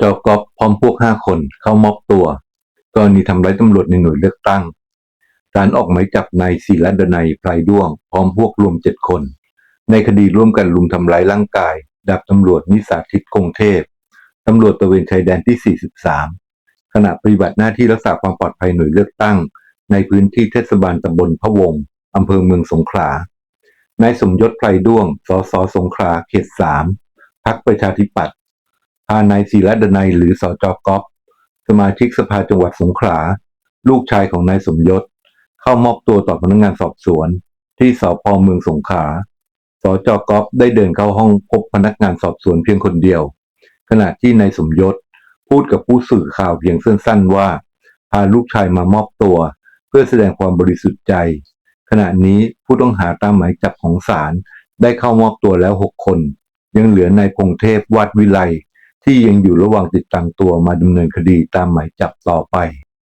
จกอฟพร้อมพวกห้าคนเข้ามอบตัวกรณีทำร้ายตำรวจในหน่วยเลือกตั้งศาลออกหมายจับนายศิรดนัยไพรด้วง พร้อมพวกรวมเจ็ดคน ในคดีร่วมกันลุมทำร้ายร่างกาย ดาบตำรวจนิสาธิตคงเทพตำรวจตระเวนชายแดนที่ 43 ขณะปฏิบัติหน้าที่รักษาความปลอดภัยหน่วยเลือกตั้ง ในพื้นที่เทศบาลตำบลพะวงอำเภอเมืองสงขลานายสมยศไพรด้วง สสสงขลาเขตสามพักประชาธิปัตย์ พานายศิระดนัยหรือสจกอฟสมาชิกสภาจังหวัดสงขลา ลูกชายของนายสมยศ เข้ามอบตัวต่อพนักงานสอบสวน ที่สพเมืองสงขลาสจกอฟได้เดินเข้าห้องพบพนักงานสอบสวนเพียงคนเดียว ขณะที่นายสมยศพูดกับผู้สื่อข่าวเพียงสั้นๆว่า พาลูกชายมามอบตัว เพื่อแสดงความบริสุทธิ์ใจ ขณะนี้ผู้ต้องหาตามหมายจับของศาลได้เข้ามอบตัวแล้ว6คน ยังเหลือนายพงเทพวาดวิไล ที่ยังอยู่ระหว่างติดตามตัวมาดำเนินคดีตามหมายจับต่อไป